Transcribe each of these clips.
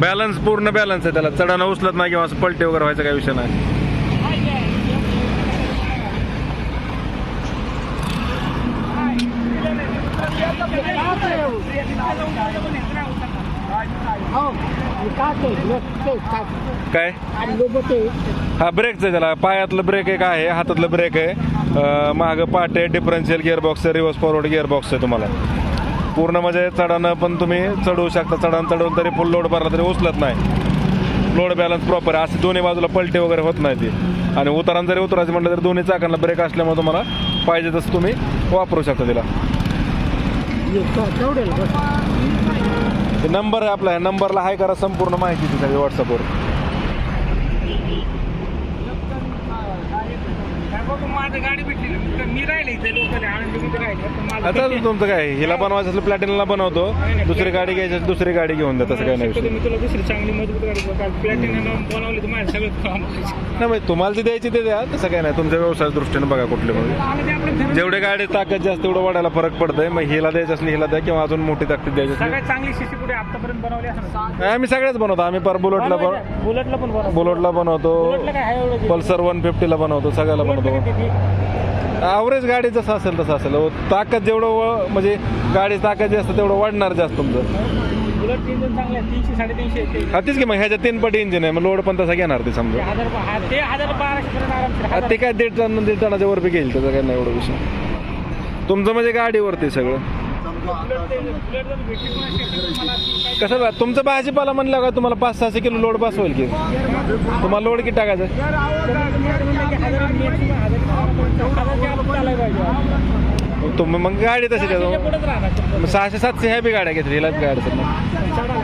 Balance पूर्ण balance आहे त्याला. चढाना उचलत नाही किंवा असं पलटे वगैरे व्हायचा काही विषय नाही. काय? हा ब्रेकचं आहे त्याला. पायातलं ब्रेक एक आहे हातातलं ब्रेक आहे. मागं पाट आहे डिफरन्शियल गिअरबॉक्स आहे रिव्हर्स फॉरवर्ड गिअरबॉक्स आहे तुम्हाला. पूर्ण म्हणजे चढानं पण तुम्ही चढवू शकता. चढान चढवून तरी फुल लोड भरला तरी उचलत नाही. लोड बॅलन्स प्रॉपर आहे. असे दोन्ही बाजूला पलटे वगैरे होत नाही ते. आणि उतारान जरी उतरायचं म्हटलं तर दोन्ही चाकांना ब्रेक असल्यामुळे तुम्हाला पाहिजे तसं तुम्ही वापरू शकता तिला. ते नंबर आहे आपला ह्या नंबरला हाय करा संपूर्ण माहिती तिथे व्हॉट्सअपवर माझं गाडी भेटली ना. मी राहिले इथे लोकल आनंदीमध्ये राहिले. पण माझं आता तुमचं काय हिला बनवायचं असलं प्लॅटिनला बनवतो. दुसरी गाडी घ्यायची असेल दुसरी गाडी घेऊन द्या तसं काही नाही शक्यतो विषय. मी तुला दुसरी चांगली मजबूत गाडी प्लॅटिनम बनवली तर सगळं काम. नाही म्हणजे तुम्हाला जी द्यायची ते द्या तसं काही नाही. तुमच्या व्यवसायाच्या दृष्टीने बघा कुठली म्हणजे ते आपलं जेवढे गाडी ताकद जास्त तेवढं वाढायला फरक पडतंय. मग हिला द्यायची असली हिला द्या किंवा अजून मोठी ताकद द्यायची असली. सगळ्यात चांगली शिशी पुढे आतापर्यंत बनवली नाही, आम्ही सगळेच बनवतो. आम्ही पर बुलेटला बन बुलेटला पण बनवतो. बुलेटला बनवतो. बुलेटला काय आहे एवढं? पल्सर वन फिफ्टीला बनवतो सगळ्याला बनवतो. काय किती? ॲव्हरेज गाडी जसं असेल तसं असेल. हो, ताकद जेवढं व- म्हणजे गाडी ताकद जास्त तेवढं वाढणार जास्त तुमचं. बुलेट इंजन चांगले आहे तीनशे साडेतीनशे येते हा तीच की मग ह्याच्या तीन पटी इंजिन आहे. मग लोड पण तसा घेणार ते समजा. हजार हा- ते हजार बाराशे पर्यंत आरामशीर हा, हजार. ते काय दीड टन दीड टनाच्या वर बी घेईल त्याचा काय नाही एवढं विषय. तुमचं म्हणजे गाडीवरती सगळं. बुलेट ते- बुलेट जर भेटली तर कसं बा तुमचं भाजीपाला म्हणलं का तुम्हाला पाच सहाशे किलो लोड पास होईल की? तुम्हाला लोड किती टाकायचं? तुम्ही मग गाडी तशी द्या सहाशे सातशे ह्या बी गाड्या घेतली गाडीचं गाड्या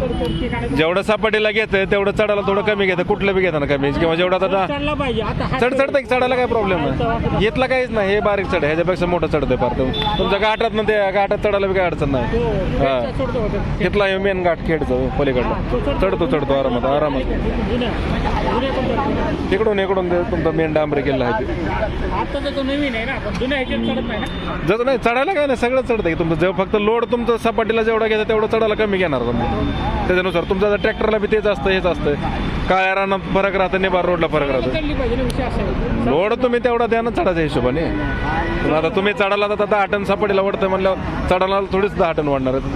जेवढं सपाटीला घेतंय तेवढं चढायला थोडं कमी घेतं कुठलं बी घेतं ना कमी. किंवा जेवढं आता चढला पाहिजे. आता हा चढ चढतं चढायला काय प्रॉब्लेम नाही. येतला काहीच नाही. हे बारीक चढ आहे, ह्याच्यापेक्षा मोठं चढतंय फार. तुमच्या घाटात ना ते घाटात चढायला बी काय अडचण नाही. हा. होतं. घेतला हे मेन घाट खेळतो पलीकडला. चढतो चढतो आरामात आरामात. तिकडून इकडून तुमचा मेन डांबरे केला आहे जसं नाही चढायला काय नाही. सगळं चढतं की तुमचं फक्त लोड तुमचं सपाटीला जेवढा घेतं तेवढं चढायला कमी घेणार तुम्ही. त्याच्यानुसार तुमचं आता ट्रॅक्टरला बी तेच असतं हेच असतं. काळ्या रानात फरक राहतं निबार रोडला फरक राहतं. चढली. लोड तुम्ही तेवढा द्या ना चढायच्या हिशोबाने. पण आता तुम्ही चढायला तर दहा टन सपाटीला वाढतंय म्हणल्यावर चढायला थोडीच दहा टन वाढणार आहेत.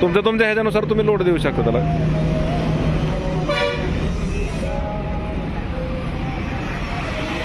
तुमच्या तुमच्या ह्याच्यानुसार तुम्ही लोड देऊ शकता त्याला.